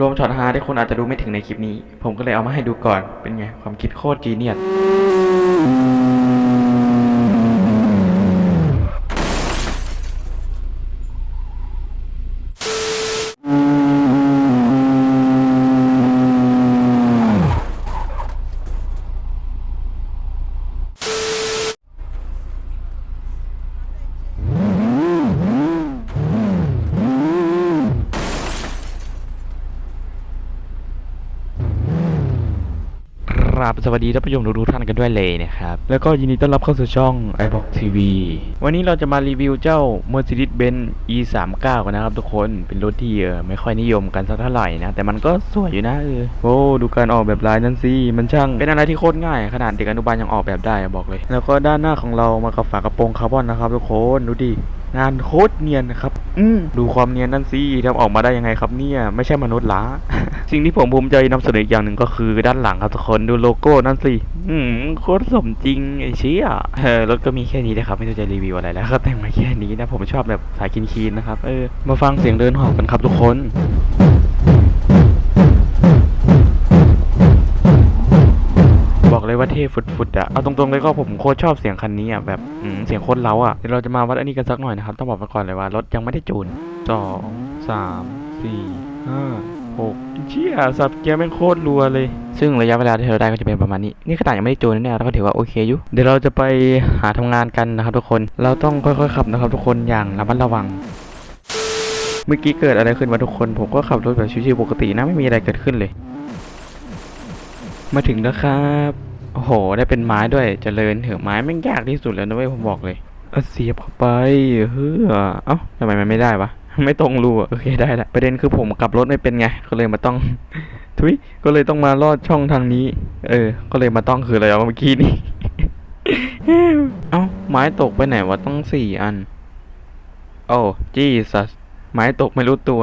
รวมช็อตฮาที่คนอาจจะดูไม่ถึงในคลิปนี้ ผมก็เลยเอามาให้ดูก่อน เป็นไง ความคิดโคตรจีเนียส สวัสดีท่านผู้ชมทุกท่านกันด้วยเลยนะครับ แล้วก็ยินดีต้อนรับเข้าสู่ช่อง iBox TV วันนี้เราจะมารีวิวเจ้า Mercedes-Benz E39 กันนะครับทุกคน เป็นรถที่ไม่ค่อยนิยมกันสักเท่าไหร่นะ แต่มันก็สวยอยู่นะเออโอ้ดูการออกแบบลายนั่นสิ มันช่าง เป็นอะไรที่โคตรง่าย ขนาดเด็กอนุบาลยังออกแบบได้บอกเลย แล้วก็ด้านหน้าของเรามากับฝากระโปรงคาร์บอนนะครับทุกคน ดูดิ งานโคตรเนียนนะครับ อืมดูความเนียนนั่นสิทำออกมาได้ยังไงครับเนี่ย ไม่ใช่มนุษย์ละสิ่งที่ผมภูมิใจนำเสนออีกอย่างหนึ่งก็คือด้านหลังครับทุกคนดูโลโก้นั่นสิ อืมโคตรสมจริงไอ้เชี่ยเออรถก็มีแค่นี้นะครับ ไม่รู้จะรีวิวอะไรแล้วก็แต่งมาแค่นี้นะผมชอบแบบสายคินคีนๆนะครับ เออ มาฟังเสียงเดินหอบกันครับทุกคน เลยว่าเท่ฟุดๆอะเอาตรงๆเลยก็ผมโคตรชอบเสียงคันนี้อะแบบเสียงโคตรเล้าอะเดี๋ยวเราจะมาวัดอันนี้กันสักหน่อยนะครับต้องบอกไปก่อนเลยว่ารถยังไม่ได้จูนสองสามสี่ห้าหกเชี่ยสับเกียร์แม่งโคตรรัวเลย ซึ่งระยะเวลาที่เราได้ก็จะเป็นประมาณนี้ นี่ขนาดยังไม่ได้จูนนะเนี่ยเราก็ถือว่าโอเคอยู่ เดี๋ยวเราจะไปหาทำงานกันนะครับทุกคน เราต้องค่อยๆขับนะครับทุกคนอย่างระมัดระวังเมื่อกี้เกิดอะไรขึ้นวะทุกคน ผมก็ขับรถแบบชิวๆปกตินะไม่มีอะไรเกิดขึ้นเลย มาถึงแล้วครับ โอ้โห ได้เป็นไม้ด้วยเจริญเถอะไม้แม่งยากที่สุดแล้วนะเว้ยผมบอกเลยเสียบเข้าไปเฮ้อเอ้าทำไมมันไม่ได้วะไม่ตรงรูอะโอเคได้ละประเด็นคือผมขับรถไม่เป็นไง ก็เลยมาต้อง ทุยก็เลยต้องมาลอดช่องทางนี้ เออ ก็เลยมาต้องคืออะไรเมื่อกี้นี้เอ้าไม้ตกไปไหนวะต้องสี่อัน โอ้จีสัส ไม้ตกไม่รู้ตัว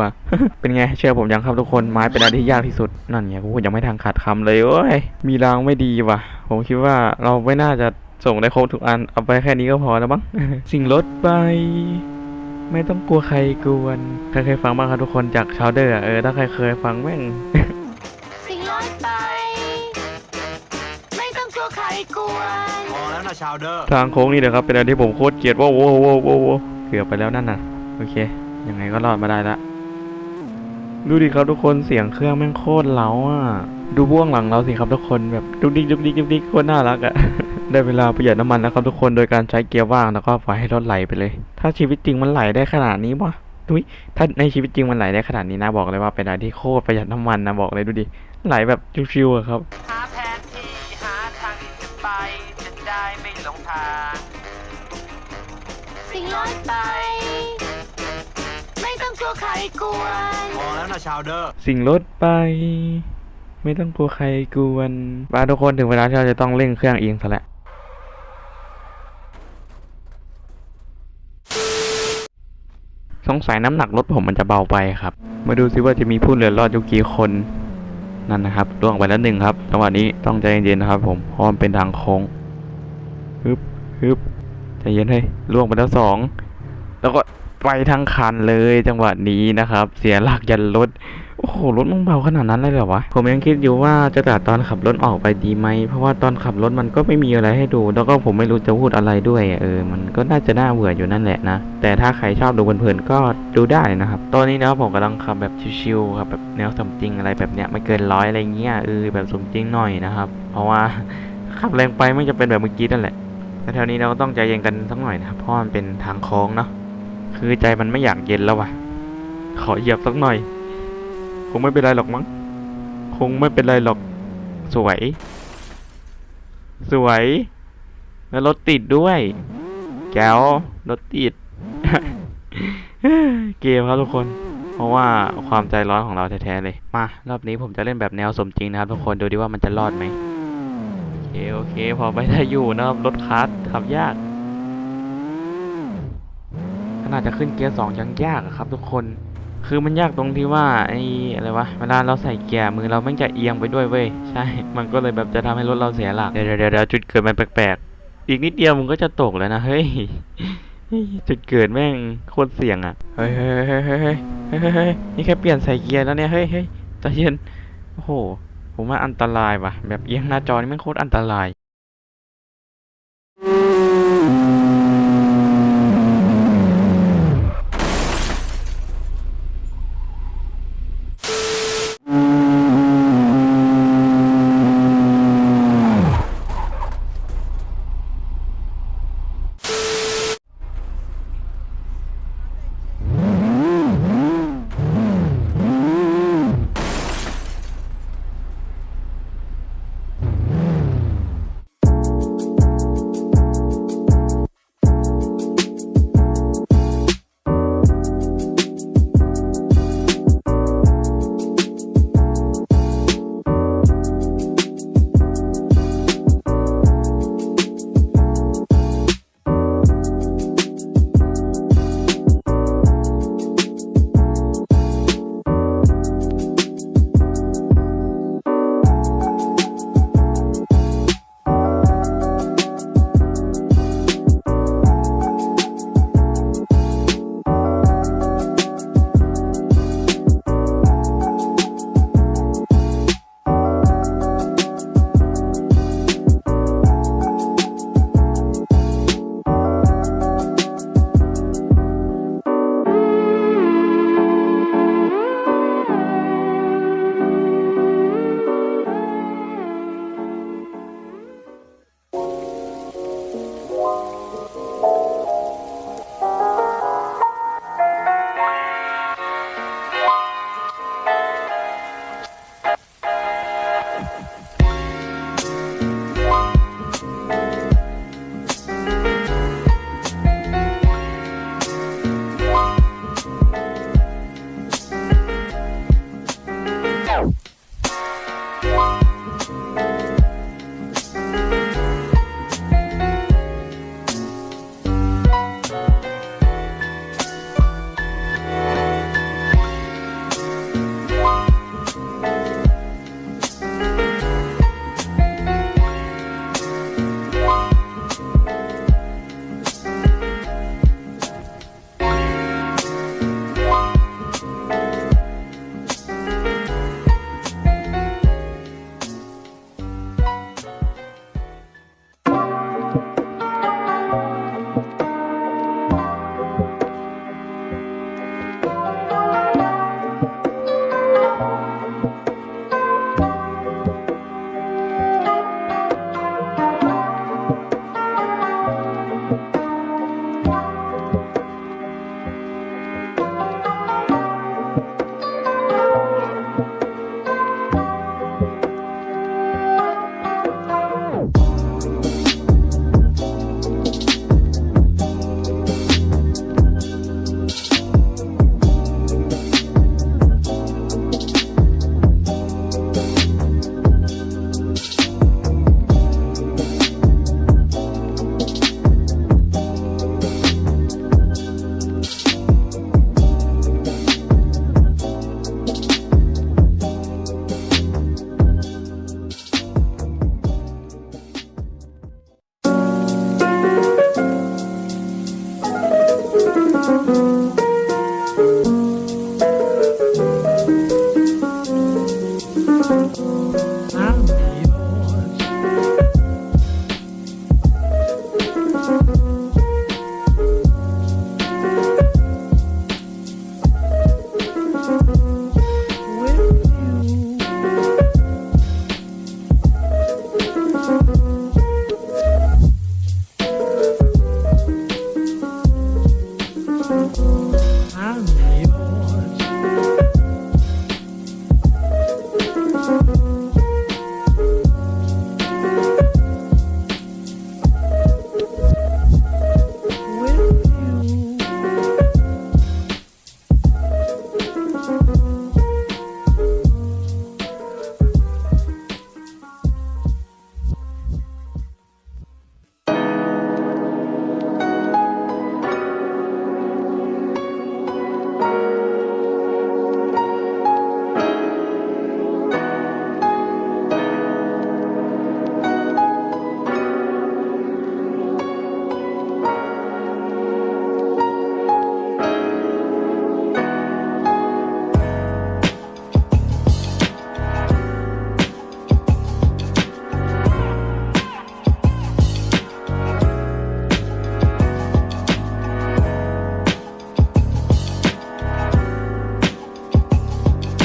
เป็นไงเชื่อผมยังครับทุกคนไม้เป็นอะไรที่ยากที่สุดนั่นไงผมยังไม่ทางขาดคำเลยโอ้ยมีรางไม่ดีว่ะ ผมคิดว่าเราไม่น่าจะส่งได้ครบทุกอันเอาไปแค่นี้ก็พอแล้วมั้งสิ่งรถไปไม่ต้องกลัวใครกวนใครเคยฟังบ้างครับทุกคนจากชาวเดอร์อะเออถ้าใครเคยฟังแม่งสิ่งลอยไปไม่ต้องกลัวใครกวนพอแล้วนะชาวเดอร์ทางโค้งนี่เดี๋ยวครับเป็นอะไรที่ผมโคตรเกลียดว่าโว้โว้โว้โว้เกือบไปแล้วนั่นน่ะโอเค ยังไงก็รอดมาได้ละ ดูดิครับทุกคนเสียงเครื่องแม่งโคตรเล้าอะ ดูบ้วงหลังเราสิครับทุกคนแบบดุกดิกดุกดิกดุกดิกโคตรน่ารักอะ ได้เวลาประหยัดน้ำมันแล้วครับทุกคนโดยการใช้เกียร์ว่างแล้วก็ปล่อยให้รถไหลไปเลย ถ้าชีวิตจริงมันไหลได้ขนาดนี้วะดุยถ้าในชีวิตจริงมันไหลได้ขนาดนี้นะบอกเลยว่าเป็นอะไรที่โคตรประหยัดน้ำมันนะบอกเลยดูดิ ไหลแบบชิวๆอะครับหาแผนที่หาทางที่จะไปจะได้ไม่หลงทางสิ่งลอยไป ไม่ต้องกลัวใครกวนพอแล้วนะชาวเดอร์ สิ่งรถไป ไม่ต้องกลัวใครกวนบ้าทุกคนถึงเวลาที่เราจะต้องเร่งเครื่องเองซะแล้วสงสัยน้ำหนักรถผมมันจะเบาไปครับ มาดูซิว่าจะมีผู้เหลือรอดอยู่กี่คนนั่นนะครับล่วงไปแล้วหนึ่งครับจังหวะนี้ต้องใจเย็นๆนะครับ ผมเพราะมันเป็นทางโค้งฮึบฮึบใจเย็นให้ยล่วงไปแล้วสองแล้วก็ ไปทั้งคันเลยจังหวะนี้นะครับ เสียหลักยันรถโอ้โหรถมันเบาขนาดนั้นเลยเหรอวะผมยังคิดอยู่ว่าจะตัดตอนขับรถออกไปดีไหมเพราะว่าตอนขับรถมันก็ไม่มีอะไรให้ดู แล้วก็ผมไม่รู้จะพูดอะไรด้วยเออมันก็น่าจะน่าเบื่ออยู่นั่นแหละนะแต่ถ้าใครชอบดูเพลินๆก็ดูได้นะครับตอนนี้นะผมกำลังขับแบบชิวๆครับแบบแนวสมจริงอะไรแบบเนี้ยไม่เกินร้อยอะไรเงี้ยเออแบบสมจริงหน่อยนะครับ เพราะว่าขับแรงไปไม่จะเป็นแบบเมื่อกี้นั่นแหละแต่แถวนี้เราก็ต้องใจเย็นกันสักหน่อยนะครับเพราะมันเป็นทางโค้งเนาะ คือใจมันไม่อยากเย็นแล้วว่ะขอเหยียบสักหน่อย คงไม่เป็นไรหรอกมั้ง คงไม่เป็นไรหรอก สวย สวย แล้วรถติดด้วย แก้วรถติด เกมครับทุกคน เพราะว่าความใจร้อนของเราแท้ๆเลย มารอบนี้ผมจะเล่นแบบแนวสมจริงนะครับทุกคน ดูดิว่ามันจะรอดไหมโอเคโอเค พอไปได้อยู่นะครับ รถคัสขับยาก ขนาดจะขึ้นเกียร์สองยังยากอะครับ ทุกคน คือมันยากตรงที่ว่าไอ้อะไรวะ เวลาเราใส่เกียร์มือเราแม่งจะเอียงไปด้วยเว้ย ใช่ มันก็เลยแบบจะทำให้รถเราเสียหลักเดี๋ยวเดี๋ยวเดี๋ยวจุดเกิดมันแปลกๆ อีกนิดเดียวมึงก็จะตกแล้วนะ เฮ้ย จุดเกิดแม่งโคตรเสี่ยงอะเฮ้ยเฮ้ยเฮ้ยเฮ้ยเฮ้ยเฮ้ยเฮ้ยนี่แค่เปลี่ยนใส่เกียร์แล้วเนี่ย เฮ้ยเฮ้ยใจเย็น โอ้โห ผมว่าอันตรายว่ะ แบบเอียงหน้าจอนี่แมันโคตรอันตราย